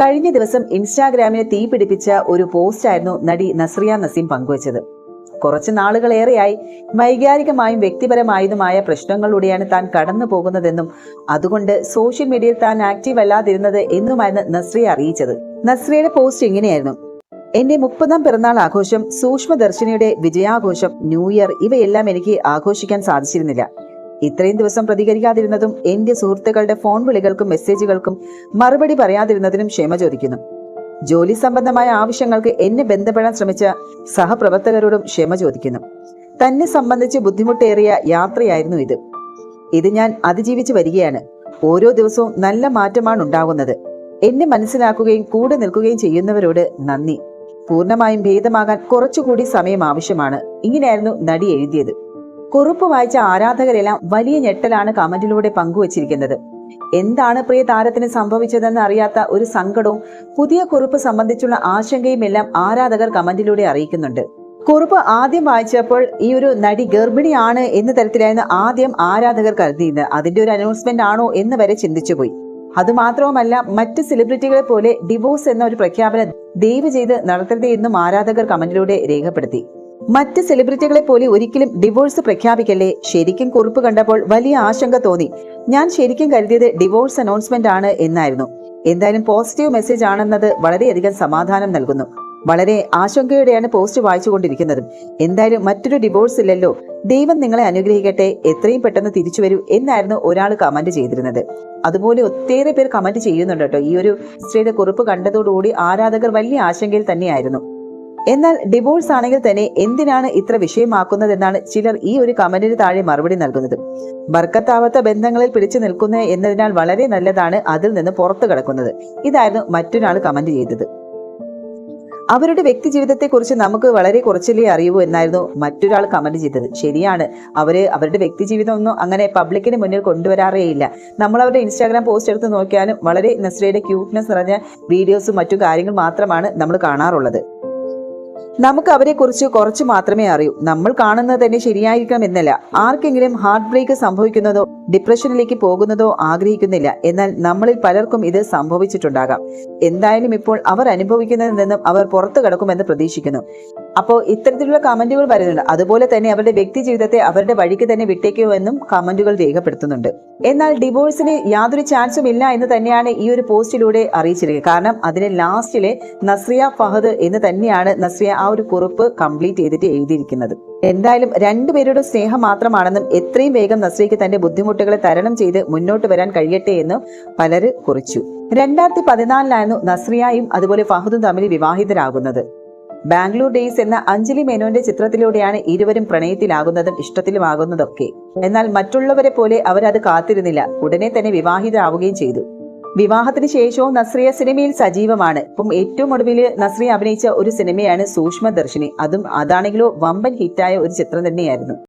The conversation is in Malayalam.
കഴിഞ്ഞ ദിവസം ഇൻസ്റ്റാഗ്രാമിനെ തീ പിടിപ്പിച്ച ഒരു പോസ്റ്റായിരുന്നു നടി നസ്രിയ നസീം പങ്കുവച്ചത്. കുറച്ച് നാളുകളേറെയായി വൈകാരികമായും വ്യക്തിപരമായതുമായ പ്രശ്നങ്ങളിലൂടെയാണ് താൻ കടന്നു പോകുന്നതെന്നും അതുകൊണ്ട് സോഷ്യൽ മീഡിയയിൽ താൻ ആക്റ്റീവ് അല്ലാതിരുന്നത് എന്നുമായിരുന്നു നസ്രിയ അറിയിച്ചത്. നസ്രിയയുടെ പോസ്റ്റ് ഇങ്ങനെയായിരുന്നു. എന്റെ മുപ്പതാം പിറന്നാൾ ആഘോഷം സൂക്ഷ്മദർശിനിയുടെ വിജയാഘോഷം ന്യൂ ഇയർ ഇവയെല്ലാം എനിക്ക് ആഘോഷിക്കാൻ സാധിച്ചിരുന്നില്ല. ഇത്രയും ദിവസം പ്രതികരിക്കാതിരുന്നതും എന്റെ സുഹൃത്തുക്കളുടെ ഫോൺ വിളികൾക്കും മെസ്സേജുകൾക്കും മറുപടി പറയാതിരുന്നതിനും ക്ഷമ ചോദിക്കുന്നു. ജോലി സംബന്ധമായ ആവശ്യങ്ങൾക്ക് എന്നെ ബന്ധപ്പെടാൻ ശ്രമിച്ച സഹപ്രവർത്തകരോടും ക്ഷമ ചോദിക്കുന്നു. തന്നെ സംബന്ധിച്ച് ബുദ്ധിമുട്ടേറിയ യാത്രയായിരുന്നു ഇത്. ഇത് ഞാൻ അതിജീവിച്ച് വരികയാണ്. ഓരോ ദിവസവും നല്ല മാറ്റമാണ് ഉണ്ടാകുന്നത്. എന്നെ മനസ്സിലാക്കുകയും കൂടെ നിൽക്കുകയും ചെയ്യുന്നവരോട് നന്ദി. പൂർണമായും ഭേദമാകാൻ കുറച്ചുകൂടി സമയം ആവശ്യമാണ്. ഇങ്ങനെയായിരുന്നു നടി എഴുതിയത്. കുറിപ്പ് വായിച്ച ആരാധകരെല്ലാം വലിയ ഞെട്ടലാണ് കമന്റിലൂടെ പങ്കുവച്ചിരിക്കുന്നത്. എന്താണ് പ്രിയ താരത്തിന് സംഭവിച്ചതെന്ന് അറിയാത്ത ഒരു സങ്കടവും പുതിയ കുറിപ്പ് സംബന്ധിച്ചുള്ള ആശങ്കയും എല്ലാം ആരാധകർ കമന്റിലൂടെ അറിയിക്കുന്നുണ്ട്. കുറിപ്പ് ആദ്യം വായിച്ചപ്പോൾ ഈ ഒരു നടി ഗർഭിണിയാണ് എന്ന തരത്തിലായിരുന്നു ആദ്യം ആരാധകർ കരുതിയിരുന്നത്. അതിന്റെ ഒരു അനൗൺസ്മെന്റ് ആണോ എന്ന് വരെ ചിന്തിച്ചുപോയി. അതുമാത്രവുമല്ല മറ്റ് സെലിബ്രിറ്റികളെ പോലെ ഡിവോഴ്സ് എന്ന ഒരു പ്രഖ്യാപനം ദയവ് ചെയ്ത് നടത്തരുത് എന്നും ആരാധകർ കമന്റിലൂടെ രേഖപ്പെടുത്തി. മറ്റ് സെലിബ്രിറ്റികളെ പോലെ ഒരിക്കലും ഡിവോഴ്സ് പ്രഖ്യാപിക്കല്ലേ? ശരിക്കും കുറിപ്പ് കണ്ടപ്പോൾ വലിയ ആശങ്ക തോന്നി. ഞാൻ ശരിക്കും കരുതിയത് ഡിവോഴ്സ് അനൗൺസ്മെന്റ് ആണ് എന്നായിരുന്നു. എന്തായാലും പോസിറ്റീവ് മെസ്സേജ് ആണെന്നത് വളരെയധികം സമാധാനം നൽകുന്നു. വളരെ ആശങ്കയോടെയാണ് പോസ്റ്റ് വായിച്ചുകൊണ്ടിരിക്കുന്നതും. എന്തായാലും മറ്റൊരു ഡിവോഴ്സ് ഇല്ലല്ലോ. ദൈവം നിങ്ങളെ അനുഗ്രഹിക്കട്ടെ. എത്രയും പെട്ടെന്ന് തിരിച്ചു വരൂ എന്നായിരുന്നു ഒരാൾ കമന്റ് ചെയ്തിരുന്നത്. അതുപോലെ ഒത്തേറെ പേർ കമന്റ് ചെയ്യുന്നുണ്ട് കേട്ടോ. ഈ ഒരു സ്ത്രീയുടെ കുറിപ്പ് കണ്ടതോടുകൂടി ആരാധകർ വലിയ ആശങ്കയിൽ തന്നെയായിരുന്നു. എന്നാൽ ഡിവോഴ്സ് ആണെങ്കിൽ തന്നെ എന്തിനാണ് ഇത്ര വിഷയമാക്കുന്നതെന്നാണ് ചിലർ ഈ ഒരു കമന്റിന് താഴെ മറുപടി നൽകുന്നത്. ബർക്കത്താവാത്ത ബന്ധങ്ങളിൽ പിടിച്ചു നിൽക്കുന്ന എന്നതിനാൽ വളരെ നല്ലതാണ് അതിൽ നിന്ന് പുറത്തു കിടക്കുന്നത്. ഇതായിരുന്നു മറ്റൊരാൾ കമന്റ് ചെയ്തത്. അവരുടെ വ്യക്തി ജീവിതത്തെക്കുറിച്ച് നമുക്ക് വളരെ കുറച്ചല്ലേ അറിയൂ എന്നായിരുന്നു മറ്റൊരാൾ കമന്റ് ചെയ്തത്. ശരിയാണ് അവർ അവരുടെ വ്യക്തി ജീവിതം ഒന്നും അങ്ങനെ പബ്ലിക്കിന് മുന്നിൽ കൊണ്ടുവരാറേ ഇല്ല നമ്മൾ അവരുടെ ഇൻസ്റ്റാഗ്രാം പോസ്റ്റ് എടുത്ത് നോക്കിയാലും വളരെ നസ്രയുടെ ക്യൂട്ട്നെസ് നിറഞ്ഞ വീഡിയോസും മറ്റു കാര്യങ്ങൾ മാത്രമാണ് നമ്മൾ കാണാറുള്ളത്. നമുക്ക് അവരെ കുറിച്ച് കുറച്ച് മാത്രമേ അറിയൂ. നമ്മൾ കാണുന്നത് തന്നെ ശരിയായിരിക്കണം എന്നല്ല. ആർക്കെങ്കിലും ഹാർട്ട് ബ്രേക്ക് സംഭവിക്കുന്നതോ ഡിപ്രഷനിലേക്ക് പോകുന്നതോ ആഗ്രഹിക്കുന്നില്ല. എന്നാൽ നമ്മളിൽ പലർക്കും ഇത് സംഭവിച്ചിട്ടുണ്ടാകാം. എന്തായാലും ഇപ്പോൾ അവർ അനുഭവിക്കുന്നതിൽ നിന്നും അവർ പുറത്തു കിടക്കുമെന്ന് പ്രതീക്ഷിക്കുന്നു. അപ്പോൾ ഇത്തരത്തിലുള്ള കമന്റുകൾ വരുന്നുണ്ട്. അതുപോലെ തന്നെ അവരുടെ വ്യക്തി ജീവിതത്തെ അവരുടെ വഴിക്ക് തന്നെ വിട്ടേക്കോ എന്നും കമന്റുകൾ രേഖപ്പെടുത്തുന്നുണ്ട്. എന്നാൽ ഡിവോഴ്സിന് യാതൊരു ചാൻസും ഇല്ല എന്ന് തന്നെയാണ് ഈ ഒരു പോസ്റ്റിലൂടെ അറിയിച്ചിരിക്കുന്നത്. കാരണം അതിന് ലാസ്റ്റിലെ നസ്രിയ ഫഹദ് എന്ന് തന്നെയാണ് നസ്രിയ ആ ഒരു കുറിപ്പ് കംപ്ലീറ്റ് ചെയ്തിട്ട് എഴുതിയിരിക്കുന്നത്. എന്തായാലും രണ്ടുപേരുടെ സ്നേഹം മാത്രമാണെന്നും എത്രയും വേഗം നസ്രിയക്ക് തന്റെ ബുദ്ധിമുട്ടുകളെ തരണം ചെയ്ത് മുന്നോട്ട് വരാൻ കഴിയട്ടെ എന്നും പലര് കുറിച്ചു. രണ്ടായിരത്തി പതിനാലിലായിരുന്നു നസ്രിയയും അതുപോലെ ഫഹദും തമ്മിൽ വിവാഹിതരാകുന്നത്. ബാംഗ്ലൂർ ഡേയ്സ് എന്ന അഞ്ജലി മേനോന്റെ ചിത്രത്തിലൂടെയാണ് ഇരുവരും പ്രണയത്തിലാകുന്നതും ഇഷ്ടത്തിലുമാകുന്നതൊക്കെ എന്നാൽ മറ്റുള്ളവരെ പോലെ അവരത് കാത്തിരുന്നില്ല. ഉടനെ തന്നെ വിവാഹിതരാവുകയും ചെയ്തു. വിവാഹത്തിന് ശേഷവും നസ്രിയ സിനിമയിൽ സജീവമാണ്. ഇപ്പം ഏറ്റവും ഒടുവിൽ നസ്രിയ അഭിനയിച്ച ഒരു സിനിമയാണ് സൂക്ഷ്മദർശിനി. അതും അതാണെങ്കിലോ വമ്പൻ ഹിറ്റായ ഒരു ചിത്രം തന്നെയായിരുന്നു.